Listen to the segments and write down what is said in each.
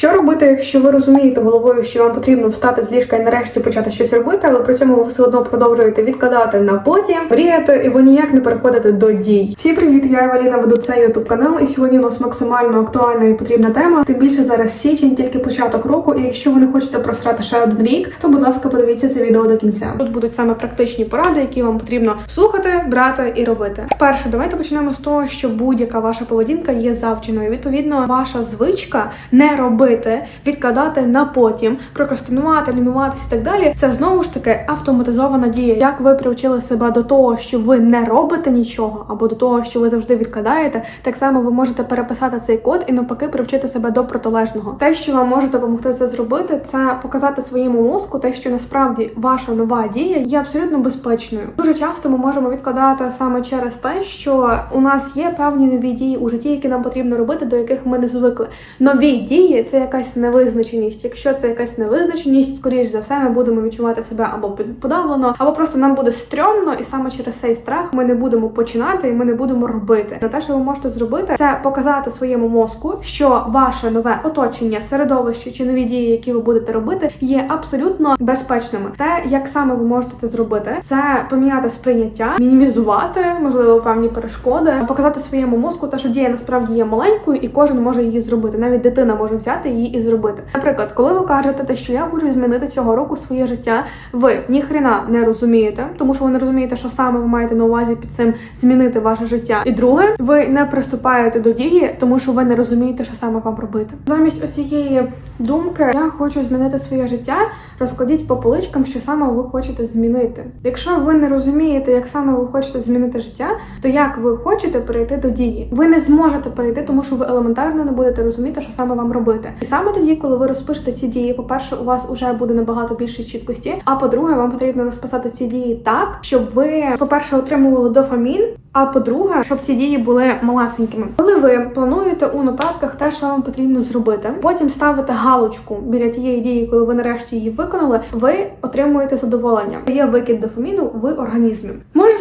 Що робити, якщо ви розумієте головою, що вам потрібно встати з ліжка і нарешті почати щось робити, але при цьому ви все одно продовжуєте відкладати на потім, мріяти, і ви ніяк не переходите до дій. Всім привіт! Я Еваліна веду цей ютуб канал, і сьогодні у нас максимально актуальна і потрібна тема. Тим більше зараз січень, тільки початок року. І якщо ви не хочете просрати ще один рік, то будь ласка, подивіться це відео до кінця. Тут будуть саме практичні поради, які вам потрібно слухати, брати і робити. Перше, давайте почнемо з того, що будь-яка ваша поведінка є завченою. Відповідно, ваша звичка не робити, відкладати на потім, прокрастинувати, лінуватися і так далі. Це знову ж таки автоматизована дія. Як ви привчили себе до того, що ви не робите нічого, або до того, що ви завжди відкладаєте, так само ви можете переписати цей код і навпаки привчити себе до протилежного. Те, що вам може допомогти це зробити, це показати своєму мозку, те, що насправді ваша нова дія є абсолютно безпечною. Дуже часто ми можемо відкладати саме через те, що у нас є певні нові дії у житті, які нам потрібно робити, до яких ми не звикли. Нові дії це якась невизначеність. Якщо це якась невизначеність, скоріш за все, ми будемо відчувати себе або подавлено, або просто нам буде стрьомно, і саме через цей страх ми не будемо починати і ми не будемо робити. На те, що ви можете зробити, це показати своєму мозку, що ваше нове оточення, середовище чи нові дії, які ви будете робити, є абсолютно безпечними. Те, як саме ви можете це зробити, це поміняти сприйняття, мінімізувати, можливо, певні перешкоди, показати своєму мозку, те, що дія насправді є маленькою, і кожен може її зробити. Навіть дитина може взяти її і зробити. Наприклад, коли ви кажете, те, що я хочу змінити цього року своє життя, ви ніхрена не розумієте, тому що ви не розумієте, що саме ви маєте на увазі під цим змінити ваше життя. І друге, ви не приступаєте до дії, тому що ви не розумієте, що саме вам робити. Замість оцієї думки я хочу змінити своє життя. Розкладіть по поличкам, що саме ви хочете змінити. Якщо ви не розумієте, як саме ви хочете змінити життя, то як ви хочете перейти до дії? Ви не зможете перейти, тому що ви елементарно не будете розуміти, що саме вам робити. І саме тоді, коли ви розпишете ці дії, по-перше, у вас вже буде набагато більше чіткості. А по-друге, вам потрібно розписати ці дії так, щоб ви, по-перше, отримували дофамін. А по-друге, щоб ці дії були малесенькими. Коли ви плануєте у нотатках те, що вам потрібно зробити, потім ставите галочку біля тієї дії, коли ви нарешті її виконали, ви отримуєте задоволення. Є викид дофаміну в організмі.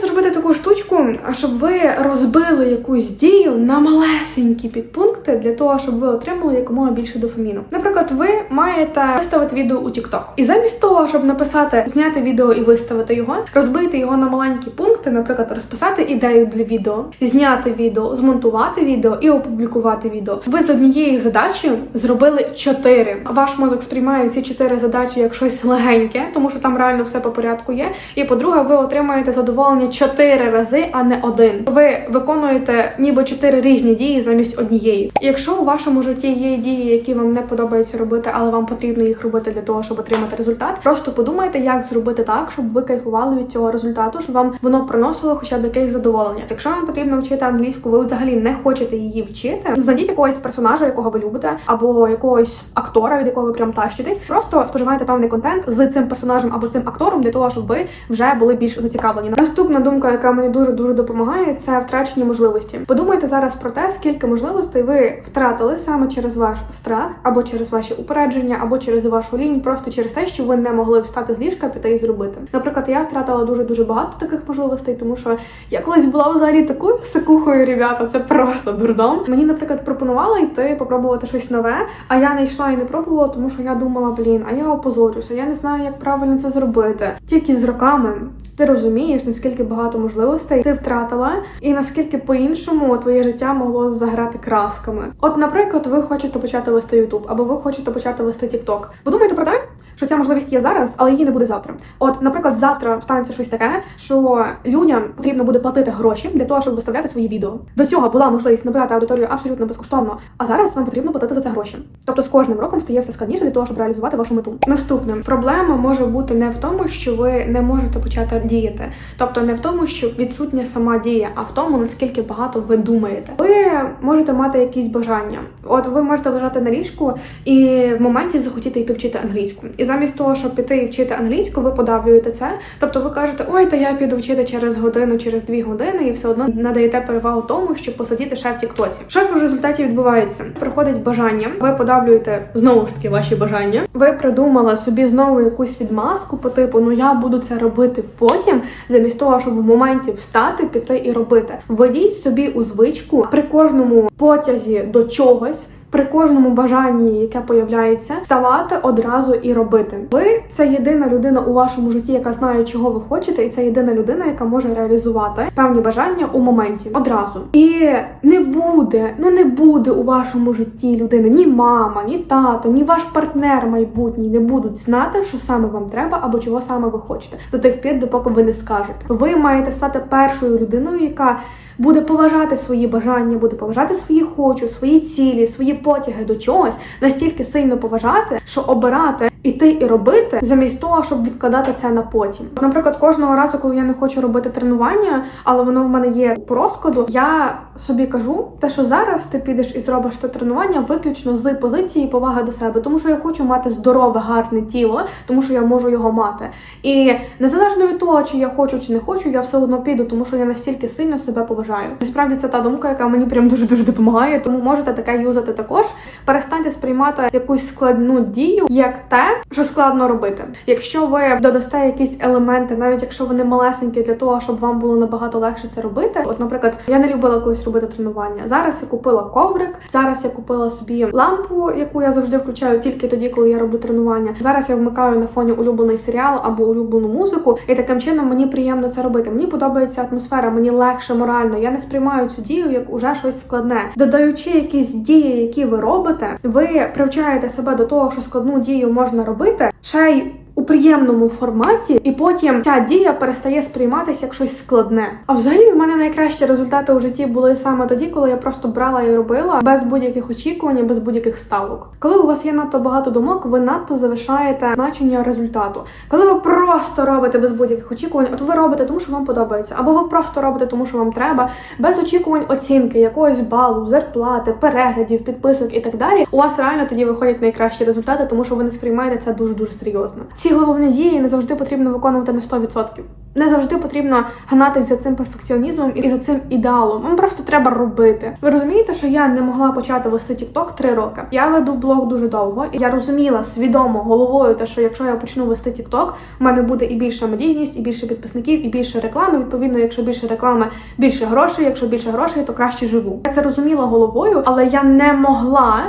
Зробити таку штучку, щоб ви розбили якусь дію на малесенькі підпункти для того, щоб ви отримали якомога більше дофаміну. Наприклад, ви маєте виставити відео у TikTok. І замість того, щоб написати зняти відео і виставити його, розбити його на маленькі пункти, наприклад, розписати ідею для відео, зняти відео, змонтувати відео і опублікувати відео. Ви з однієї задачі зробили чотири. Ваш мозок сприймає ці чотири задачі як щось легеньке, тому що там реально все по порядку є. І по-друге, ви отримаєте задоволення чотири рази, а не один. Ви виконуєте ніби чотири різні дії замість однієї. Якщо у вашому житті є дії, які вам не подобається робити, але вам потрібно їх робити для того, щоб отримати результат, просто подумайте, як зробити так, щоб ви кайфували від цього результату, щоб вам воно приносило хоча б якесь задоволення. Якщо вам потрібно вчити англійську, ви взагалі не хочете її вчити. Знайдіть якогось персонажа, якого ви любите, або якогось актора, від якого ви прям тащитесь. Просто споживайте певний контент з цим персонажем або цим актором для того, щоб ви вже були більш зацікавлені. Наступна думка, яка мені дуже дуже допомагає, це втрачені можливості. Подумайте зараз про те, скільки можливостей ви втратили саме через ваш страх, або через ваші упередження, або через вашу лінь, просто через те, що ви не могли встати з ліжка, піти і зробити. Наприклад, я втратила дуже дуже багато таких можливостей, тому що я колись була взагалі такою сикухою, ребята, це просто дурдом. Мені, наприклад, пропонували йти попробувати щось нове, а я не йшла і не пробувала, тому що я думала, блін, а я опозорюся, я не знаю, як правильно це зробити. Тільки з роками. Ти розумієш, наскільки багато можливостей ти втратила, і наскільки по-іншому твоє життя могло заграти красками. От, наприклад, ви хочете почати вести YouTube, або ви хочете почати вести TikTok. Подумайте про те, що ця можливість є зараз, але її не буде завтра. От, наприклад, завтра станеться щось таке, що людям потрібно буде платити гроші для того, щоб виставляти свої відео. До цього була можливість набирати аудиторію абсолютно безкоштовно, а зараз вам потрібно платити за це гроші. Тобто з кожним роком стає все складніше для того, щоб реалізувати вашу мету. Наступне проблема може бути не в тому, що ви не можете почати діяти, тобто не в тому, що відсутня сама дія, а в тому, наскільки багато ви думаєте. Ви можете мати якісь бажання. От ви можете лежати на ліжку і в моменті захотіти йти вчити англійську. І замість того, щоб піти і вчити англійську, ви подавлюєте це. Тобто ви кажете, ой, та я піду вчити через годину, через дві години, і все одно надаєте перевагу тому, щоб посидіти ще в тіктоці. Що в результаті відбувається? Приходить бажання, ви подавлюєте знову ж таки ваші бажання. Ви придумали собі знову якусь відмазку по типу, ну я буду це робити потім, замість того, щоб в моменті встати, піти і робити. Введіть собі у звичку при кожному потязі до чогось. При кожному бажанні, яке появляється, вставати одразу і робити. Ви це єдина людина у вашому житті, яка знає, чого ви хочете, і це єдина людина, яка може реалізувати певні бажання у моменті одразу. І не буде, ну не буде у вашому житті людини ні мама, ні тато, ні ваш партнер майбутній не будуть знати, що саме вам треба або чого саме ви хочете до тих пір, допоки ви не скажете. Ви маєте стати першою людиною, яка буде поважати свої бажання, буде поважати свої хочу, свої цілі, свої потяги до чогось, настільки сильно поважати, що обирати іти і робити, замість того, щоб відкладати це на потім. Наприклад, кожного разу, коли я не хочу робити тренування, але воно в мене є по розкладу, я собі кажу, те, що зараз ти підеш і зробиш це тренування виключно з позиції поваги до себе, тому що я хочу мати здорове, гарне тіло, тому що я можу його мати. І незалежно від того, чи я хочу, чи не хочу, я все одно піду, тому що я настільки сильно себе поважаю. Насправді це та думка, яка мені прям дуже дуже допомагає, тому можете таке юзати також. Перестаньте сприймати якусь складну дію як те, що складно робити. Якщо ви додасте якісь елементи, навіть якщо вони малесенькі, для того, щоб вам було набагато легше це робити. От, наприклад, я не любила колись робити тренування. Зараз я купила коврик, зараз я купила собі лампу, яку я завжди включаю тільки тоді, коли я роблю тренування. Зараз я вмикаю на фоні улюблений серіал або улюблену музику, і таким чином мені приємно це робити. Мені подобається атмосфера, мені легше морально. Я не сприймаю цю дію як уже щось складне. Додаючи якісь дії, які ви робите, ви привчаєте себе до того, що складну дію можна робити, ще й у приємному форматі, і потім ця дія перестає сприйматися як щось складне. А взагалі в мене найкращі результати у житті були саме тоді, коли я просто брала і робила без будь-яких очікувань, без будь-яких ставок. Коли у вас є надто багато думок, ви надто завишаєте значення результату. Коли ви просто робите без будь-яких очікувань, от ви робите тому, що вам подобається, або ви просто робите тому, що вам треба, без очікувань оцінки, якогось балу, зарплати, переглядів, підписок і так далі. У вас реально тоді виходять найкращі результати, тому що ви не сприймаєте це дуже дуже серйозно. Ці головні дії не завжди потрібно виконувати на 100%. Не завжди потрібно гнатись за цим перфекціонізмом і за цим ідеалом. Вам просто треба робити. Ви розумієте, що я не могла почати вести TikTok три роки. Я веду блог дуже довго, і я розуміла свідомо головою, те, що якщо я почну вести TikTok, в мене буде і більша медійність, і більше підписників, і більше реклами. Відповідно, якщо більше реклами, більше грошей. Якщо більше грошей, то краще живу. Я це розуміла головою, але я не могла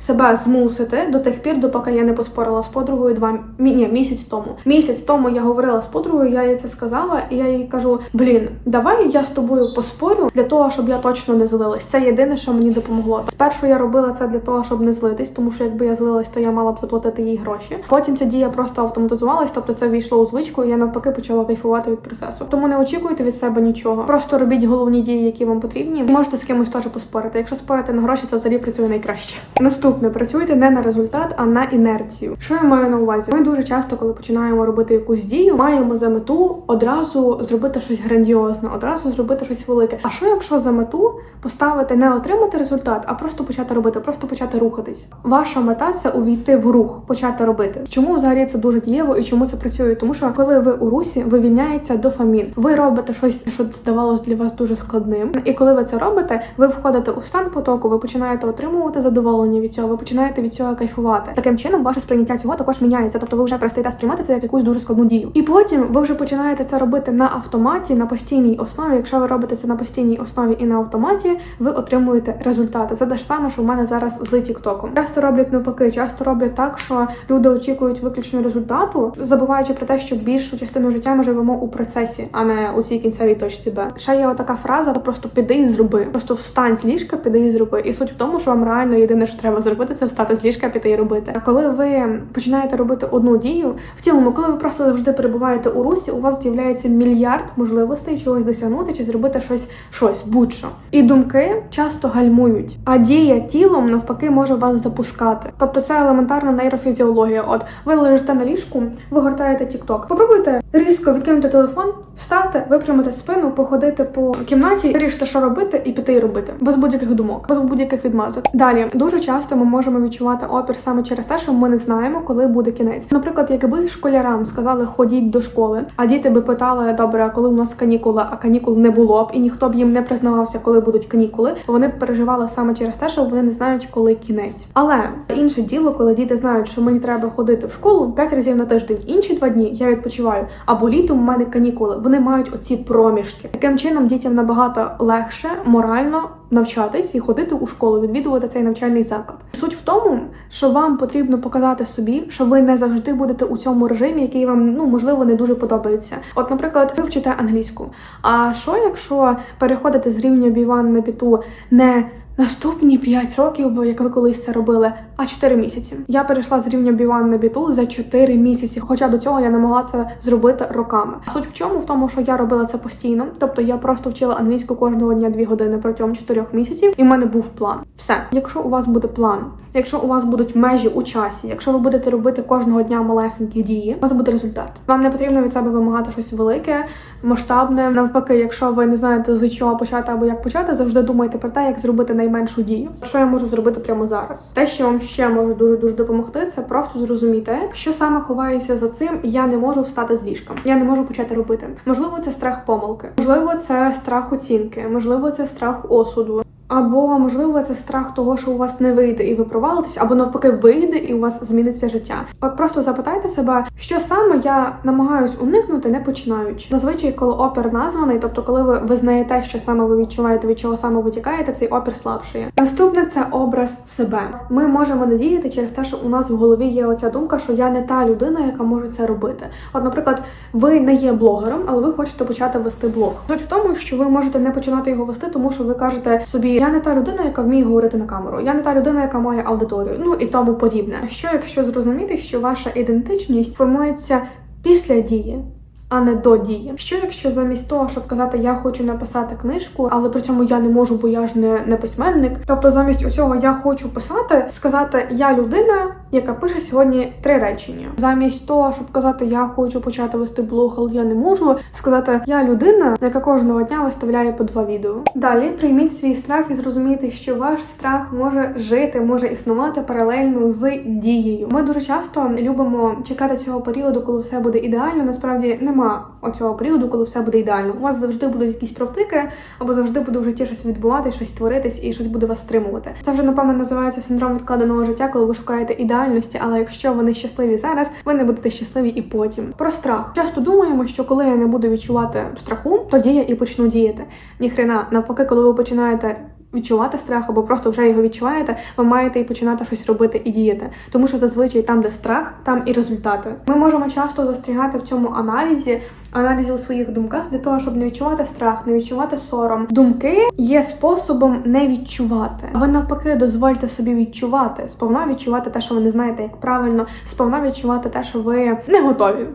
себе змусити до тих пір, допоки я не поспорила з подругою два ні, місяць тому. Місяць тому я говорила з подругою, я їй це сказала, і я їй кажу: блін, давай я з тобою поспорю для того, щоб я точно не злилась. Це єдине, що мені допомогло. Спершу я робила це для того, щоб не злитись, тому що якби я злилась, то я мала б заплатити їй гроші. Потім ця дія просто автоматизувалась, тобто це війшло у звичку, і я навпаки почала кайфувати від процесу. Тому не очікуйте від себе нічого. Просто робіть головні дії, які вам потрібні. Можете з кимось теж поспорити. Якщо спорити на гроші, це взагалі працює найкраще. Наступне працюйте не на результат, а на інерцію. Що я маю на увазі? Ми дуже часто, коли починаємо робити якусь дію, маємо за мету одразу зробити щось грандіозне, одразу зробити щось велике. А що якщо за мету поставити не отримати результат, а просто почати робити, просто почати рухатись? Ваша мета це увійти в рух, почати робити. Чому взагалі це дуже дієво і чому це працює? Тому що коли ви у русі, вивільняється дофамін. Ви робите щось, що здавалось для вас дуже складним. І коли ви це робите, ви входите у стан потоку, ви починаєте отримувати задоволення від цього. Ви починаєте від цього кайфувати. Таким чином, ваше сприйняття цього також міняється. Тобто ви вже перестаєте сприймати це як якусь дуже складну дію. І потім ви вже починаєте це робити на автоматі, на постійній основі. Якщо ви робите це на постійній основі і на автоматі, ви отримуєте результати. Це те ж саме, що в мене зараз з Тіктоком. Часто роблять навпаки, часто роблять так, що люди очікують виключно результату, забуваючи про те, що більшу частину життя ми живемо у процесі, а не у цій кінцевій точці Б. Ще є отака фраза: просто піди і зроби. Просто встань з ліжка, піди і зроби. І суть в тому, що вам реально єдине, що треба зробити, це встати з ліжка, піти і робити. А коли ви починаєте робити одну дію, в цілому, коли ви просто завжди перебуваєте у русі, у вас з'являється мільярд можливостей чогось досягнути чи зробити щось, щось, будь-що. І думки часто гальмують, а дія тілом навпаки може вас запускати. Тобто це елементарна нейрофізіологія. От ви лежите на ліжку, ви гортаєте TikTok. Попробуйте різко відкинути телефон, встати, випрямити спину, походити по кімнаті, вирішити, що робити, і піти і робити без будь-яких думок, без будь-яких відмазок. Далі дуже часто ми можемо відчувати опір саме через те, що ми не знаємо, коли буде кінець. Наприклад, якби школярам сказали ходіть до школи, а діти би питали, добре, коли у нас канікули, а канікул не було б, і ніхто б їм не признавався, коли будуть канікули, то вони б переживали саме через те, що вони не знають, коли кінець. Але інше діло, коли діти знають, що мені треба ходити в школу 5 разів на тиждень, інші два дні я відпочиваю, або літом у мене канікули. Вони мають оці проміжки. Таким чином дітям набагато легше морально навчатись і ходити у школу, відвідувати цей навчальний заклад. Суть в тому, що вам потрібно показати собі, що ви не завжди будете у цьому режимі, який вам ну можливо не дуже подобається. От, наприклад, ви вчите англійську. А що якщо переходити з рівня B1 на B2 не Наступні 5 років, як ви колись це робили, а 4 місяці. Я перейшла з рівня B1 на B2 за 4 місяці, хоча до цього я не могла це зробити роками. Суть в чому? В тому, що я робила це постійно, тобто я просто вчила англійську кожного дня 2 години протягом 4 місяців, і в мене був план. Все, якщо у вас буде план, якщо у вас будуть межі у часі, якщо ви будете робити кожного дня малесенькі дії, у вас буде результат. Вам не потрібно від себе вимагати щось велике, масштабне. Навпаки, якщо ви не знаєте з чого почати або як почати, завжди думайте про те, як зробити найменшу дію. Що я можу зробити прямо зараз? Те, що вам ще може дуже дуже допомогти, це просто зрозуміти, що саме ховається за цим, я не можу встати з ліжка. Я не можу почати робити. Можливо, це страх помилки, можливо, це страх оцінки, можливо, це страх осуду. Або можливо це страх того, що у вас не вийде і ви провалитесь, або навпаки вийде і у вас зміниться життя. От просто запитайте себе, що саме я намагаюсь уникнути, не починаючи. Зазвичай, коли опір названий, тобто коли ви визнаєте, що саме ви відчуваєте, від чого саме витікаєте, цей опір слабшує. Наступне це образ себе. Ми можемо не діяти через те, що у нас в голові є оця думка, що я не та людина, яка може це робити. От, наприклад, ви не є блогером, але ви хочете почати вести блог. Суть в тому, що ви можете не починати його вести, тому що ви кажете собі, я не та людина, яка вміє говорити на камеру, я не та людина, яка має аудиторію, ну і тому подібне. Що якщо зрозуміти, що ваша ідентичність формується після дії? А не до дії. Що якщо замість того, щоб казати я хочу написати книжку, але при цьому я не можу, бо я ж не, не письменник. Тобто, замість усього я хочу писати, сказати я людина, яка пише сьогодні три речення. Замість того, щоб казати я хочу почати вести блог, але я не можу, сказати я людина, яка кожного дня виставляє по два відео. Далі прийміть свій страх і зрозумійте, що ваш страх може жити, може існувати паралельно з дією. Ми дуже часто любимо чекати цього періоду, коли все буде ідеально. Насправді нема оцього періоду, коли все буде ідеально. У вас завжди будуть якісь провтики, або завжди буде в житті щось відбуватись, щось творитись і щось буде вас стримувати. Це вже напевно називається синдром відкладеного життя, коли ви шукаєте ідеальності, але якщо ви не щасливі зараз, ви не будете щасливі і потім. Про страх часто думаємо, що коли я не буду відчувати страху, тоді я і почну діяти. Ніхрена, навпаки, коли ви починаєте. Відчувати страх або просто вже його відчуваєте, ви маєте і починати щось робити і діяти. Тому що зазвичай там, де страх, там і результати. Ми можемо часто застрягати в цьому аналізі, аналізі у своїх думках для того, щоб не відчувати страх, не відчувати сором. Думки є способом не відчувати. Ви навпаки дозвольте собі відчувати, сповна відчувати те, що ви не знаєте, як правильно, сповна відчувати те, що ви не готові.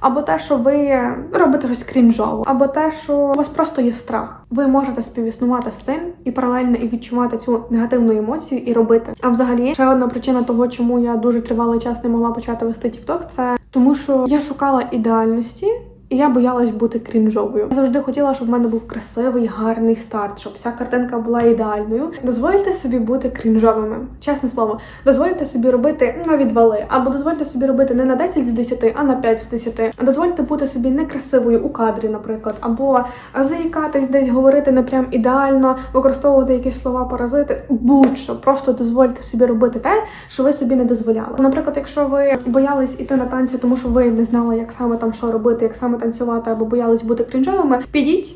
Або те, що ви робите щось крінжово, або те, що у вас просто є страх. Ви можете співіснувати з цим і паралельно і відчувати цю негативну емоцію і робити. А взагалі, ще одна причина того, чому я дуже тривалий час не могла почати вести TikTok, це тому, що я шукала ідеальності. І я боялась бути крінжовою. Я завжди хотіла, щоб в мене був красивий, гарний старт, щоб вся картинка була ідеальною. Дозвольте собі бути крінжовими. Чесне слово, дозвольте собі робити на відвали, або дозвольте собі робити не на 10 з 10, а на 5 з 10. Дозвольте бути собі некрасивою у кадрі, наприклад, або заїкатись десь, говорити не прям ідеально, використовувати якісь слова паразити. Будь-що, просто дозвольте собі робити те, що ви собі не дозволяли. Наприклад, якщо ви боялись іти на танці, тому що ви не знали, як саме там що робити, як саме танцювати, або боялись бути крінжовими, підіть.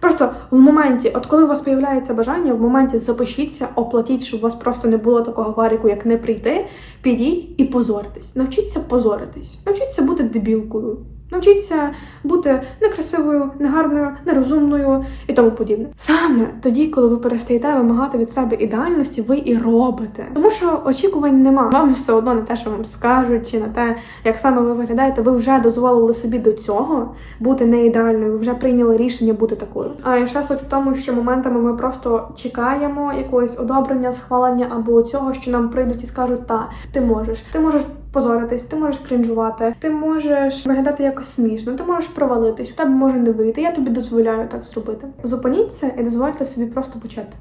Просто в моменті, от коли у вас появляється бажання, в моменті запишіться, оплатіть, щоб у вас просто не було такого варіку, як не прийти. Підіть і позортесь. Навчіться позоритись, навчіться бути дебілкою. Навчіться бути некрасивою, негарною, нерозумною і тому подібне. Саме тоді, коли ви перестаєте вимагати від себе ідеальності, ви і робите. Тому що очікувань нема. Вам все одно на те, що вам скажуть, чи на те, як саме ви виглядаєте, ви вже дозволили собі до цього бути не ідеальною, ви вже прийняли рішення бути такою. А ще суть в тому, що моментами ми просто чекаємо якогось одобрення, схвалення або цього, що нам прийдуть і скажуть, та ти можеш, ти можеш позоритись, ти можеш крінжувати, ти можеш виглядати якось смішно, ти можеш провалитись, у тебе може не вийти. Я тобі дозволяю так зробити. Зупиніться і дозвольте собі просто почати.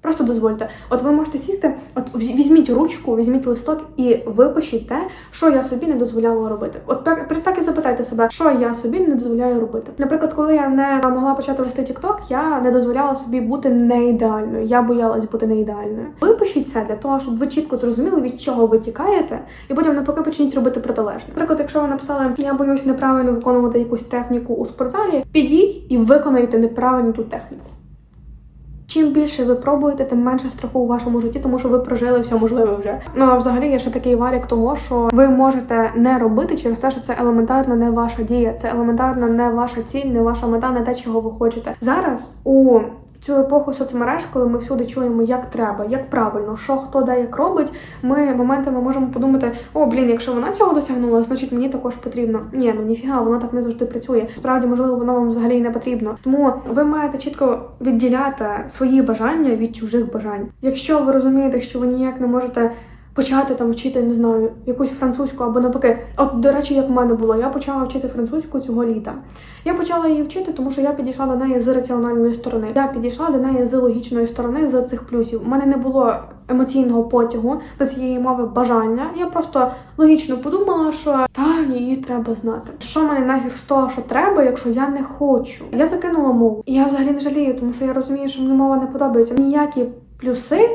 Просто дозвольте. От ви можете сісти, от візьміть ручку, візьміть листок і випишіть те, що я собі не дозволяла робити. От так, і запитайте себе, що я собі не дозволяю робити. Наприклад, коли я не могла почати вести TikTok, я не дозволяла собі бути не ідеальною. Я боялась бути не ідеальною. Випишіть це для того, щоб ви чітко зрозуміли, від чого ви тікаєте, і потім навпаки почніть робити протилежне. Наприклад, якщо ви написали Я боюсь неправильно виконувати якусь техніку у спортзалі, підіть і виконайте неправильно ту техніку. Чим більше ви пробуєте, тим менше страху у вашому житті, тому що ви прожили все можливе вже. Ну а взагалі є ще такий варік того, що ви можете не робити через те, що це елементарно не ваша дія, це елементарно не ваша ціль, не ваша мета, не те, чого ви хочете. Зараз у цю епоху соцмереж, коли ми всюди чуємо, як треба, як правильно, що хто де як робить, ми моментами можемо подумати: о, блін, якщо вона цього досягнула, значить мені також потрібно. Ні, ну ніфіга, воно так не завжди працює. Справді, можливо, воно вам взагалі не потрібно. Тому ви маєте чітко відділяти свої бажання від чужих бажань. Якщо ви розумієте, що ви ніяк не можете. Почати там вчити, не знаю, якусь французьку або навпаки. От, до речі, як в мене було, я почала вчити французьку цього літа. Я почала її вчити, тому що я підійшла до неї з раціональної сторони. Я підійшла до неї з логічної сторони, з цих плюсів. У мене не було емоційного потягу до цієї мови бажання. Я просто логічно подумала, що та її треба знати. Що мене нахер з того, що треба, якщо я не хочу. Я закинула мову. І я взагалі не жалію, тому що я розумію, що мені мова не подобається. Ніякі плюси.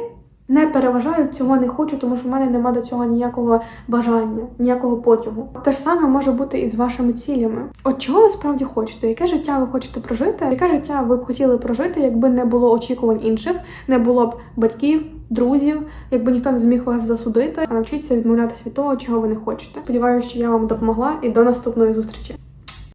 Не переважають цього не хочу, тому що в мене немає до цього ніякого бажання, ніякого потягу. Те ж саме може бути і з вашими цілями. От чого ви справді хочете? Яке життя ви хочете прожити? Яке життя ви б хотіли прожити, якби не було очікувань інших, не було б батьків, друзів, якби ніхто не зміг вас засудити, а навчіться відмовлятися від того, чого ви не хочете. Сподіваюся, що я вам допомогла і до наступної зустрічі.